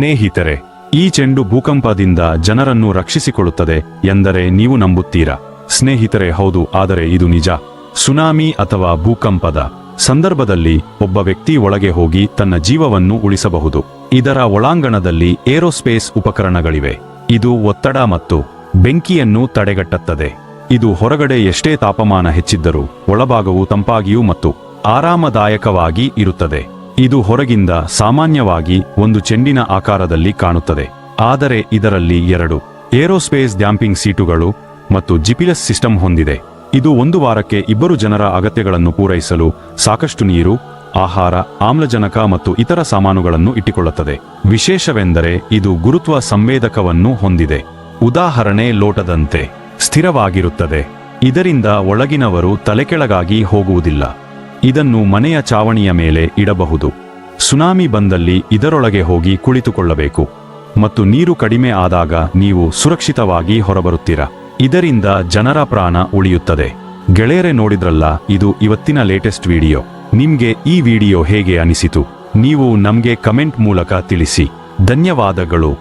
ಸ್ನೇಹಿತರೆ, ಈ ಚೆಂಡು ಭೂಕಂಪದಿಂದ ಜನರನ್ನು ರಕ್ಷಿಸಿಕೊಳ್ಳುತ್ತದೆ ಎಂದರೆ ನೀವು ನಂಬುತ್ತೀರಾ? ಸ್ನೇಹಿತರೆ, ಹೌದು, ಆದರೆ ಇದು ನಿಜ. ಸುನಾಮಿ ಅಥವಾ ಭೂಕಂಪದ ಸಂದರ್ಭದಲ್ಲಿ ಒಬ್ಬ ವ್ಯಕ್ತಿ ಒಳಗೆ ಹೋಗಿ ತನ್ನ ಜೀವವನ್ನು ಉಳಿಸಬಹುದು. ಇದರ ಒಳಾಂಗಣದಲ್ಲಿ ಏರೋಸ್ಪೇಸ್ ಉಪಕರಣಗಳಿವೆ. ಇದು ಒತ್ತಡ ಮತ್ತು ಬೆಂಕಿಯನ್ನು ತಡೆಗಟ್ಟುತ್ತದೆ. ಇದು ಹೊರಗಡೆ ಎಷ್ಟೇ ತಾಪಮಾನ ಹೆಚ್ಚಿದ್ದರೂ ಒಳಭಾಗವು ತಂಪಾಗಿಯೂ ಮತ್ತು ಆರಾಮದಾಯಕವಾಗಿ ಇರುತ್ತದೆ. ಇದು ಹೊರಗಿಂದ ಸಾಮಾನ್ಯವಾಗಿ ಒಂದು ಚೆಂಡಿನ ಆಕಾರದಲ್ಲಿ ಕಾಣುತ್ತದೆ. ಆದರೆ ಇದರಲ್ಲಿ ಎರಡು ಏರೋಸ್ಪೇಸ್ ಡ್ಯಾಂಪಿಂಗ್ ಸೀಟುಗಳು ಮತ್ತು ಜಿಪಿಎಸ್ ಸಿಸ್ಟಮ್ ಹೊಂದಿದೆ. ಇದು ಒಂದು ವಾರಕ್ಕೆ ಇಬ್ಬರು ಜನರ ಅಗತ್ಯಗಳನ್ನು ಪೂರೈಸಲು ಸಾಕಷ್ಟು ನೀರು, ಆಹಾರ, ಆಮ್ಲಜನಕ ಮತ್ತು ಇತರ ಸಾಮಾನುಗಳನ್ನು ಇಟ್ಟುಕೊಳ್ಳುತ್ತದೆ. ವಿಶೇಷವೆಂದರೆ ಇದು ಗುರುತ್ವ ಸಂವೇದಕವನ್ನು ಹೊಂದಿದೆ. ಉದಾಹರಣೆ ಲೋಟದಂತೆ ಸ್ಥಿರವಾಗಿರುತ್ತದೆ. ಇದರಿಂದ ಒಳಗಿನವರು ತಲೆಕೆಳಗಾಗಿ ಹೋಗುವುದಿಲ್ಲ. ಇದನ್ನು ಮನೆಯ ಚಾವಣಿಯ ಮೇಲೆ ಇಡಬಹುದು. ಸುನಾಮಿ ಬಂದಲ್ಲಿ ಇದರೊಳಗೆ ಹೋಗಿ ಕುಳಿತುಕೊಳ್ಳಬೇಕು. ಮತ್ತು ನೀರು ಕಡಿಮೆ ಆದಾಗ ನೀವು ಸುರಕ್ಷಿತವಾಗಿ ಹೊರಬರುತ್ತೀರ? ಇದರಿಂದ ಜನರ ಪ್ರಾಣ ಉಳಿಯುತ್ತದೆ. ಗೆಳೆಯರೆ ನೋಡಿದ್ರಲ್ಲ, ಇದು ಇವತ್ತಿನ ಲೇಟೆಸ್ಟ್ ವಿಡಿಯೋ. ನಿಮ್ಗೆ ಈ ವಿಡಿಯೋ ಹೇಗೆ ಅನಿಸಿತು? ನೀವು ನಮ್ಗೆ ಕಮೆಂಟ್ ಮೂಲಕ ತಿಳಿಸಿ. ಧನ್ಯವಾದಗಳು.